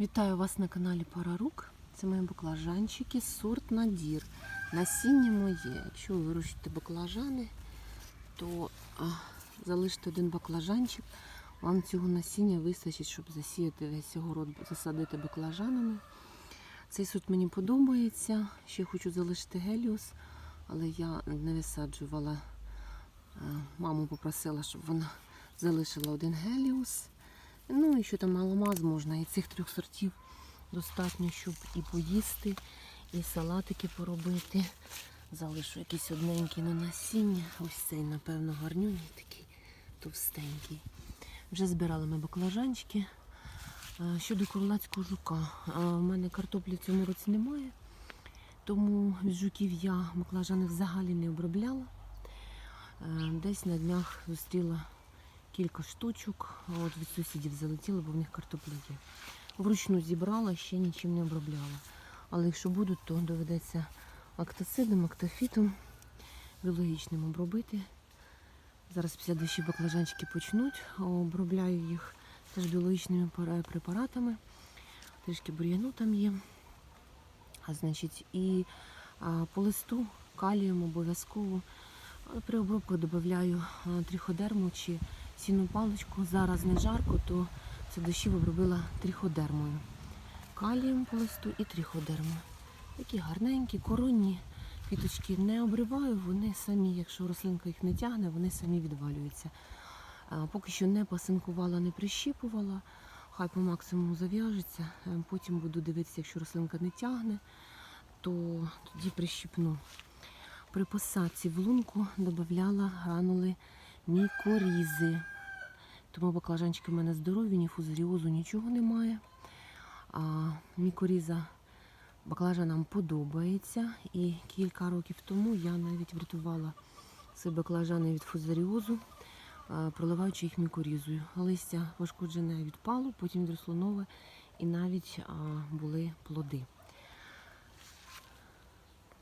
Вітаю вас на каналі Парарук. Це мої баклажанчики, сорт Надір. Насіння моє. Якщо ви вирощуєте баклажани, то залиште один баклажанчик. Вам цього насіння вистачить, щоб засіяти весь огород, засадити баклажанами. Цей сорт мені подобається. Ще хочу залишити геліус, але я не висаджувала. Е, Маму попросила, щоб вона залишила один геліус. Ну і що там маломаз можна. І цих трьох сортів достатньо, щоб і поїсти, і салатики поробити. Залишу якийсь одненький на насіння. Ось цей, напевно, гарнюній такий товстенький. Вже збирали ми баклажанчики. Е, Щодо кролацького жука, е, в мене картоплі цьому році немає, тому від жуків я баклажани взагалі не обробляла. Е, Десь на днях зустріла кілька штучок. От від сусідів залетіли, бо в них картопля є. Вручну зібрала, ще нічим не обробляла. Але якщо будуть, то доведеться актоцидом, актофітом біологічним обробити. Зараз після дощі баклажанчики почнуть. Обробляю їх теж біологічними препаратами. Трішки бур'яну там є. А значить, і а, по листу калієм обов'язково. При обробках додаю тріходерму чи сіну паличку. Зараз не жарко, то це дощів обробила тріходермою. Калієм по листу і тріходермою. Такі гарненькі, коронні квіточки не обриваю, вони самі, якщо рослинка їх не тягне, вони самі відвалюються. Поки що не пасинкувала, не прищіпувала. Хай по максимуму зав'яжеться. Е, Потім буду дивитися, якщо рослинка не тягне, то тоді прищіпну. При посадці в лунку додавала гранули мікорізи. Тому баклажанчики в мене здорові, ні фузаріозу, нічого немає. А мікоріза баклажанам подобається. І кілька років тому я навіть врятувала свої баклажани від фузаріозу, проливаючи їх мікорізою. Листя пошкоджене відпало, потім відросло нове і навіть були плоди.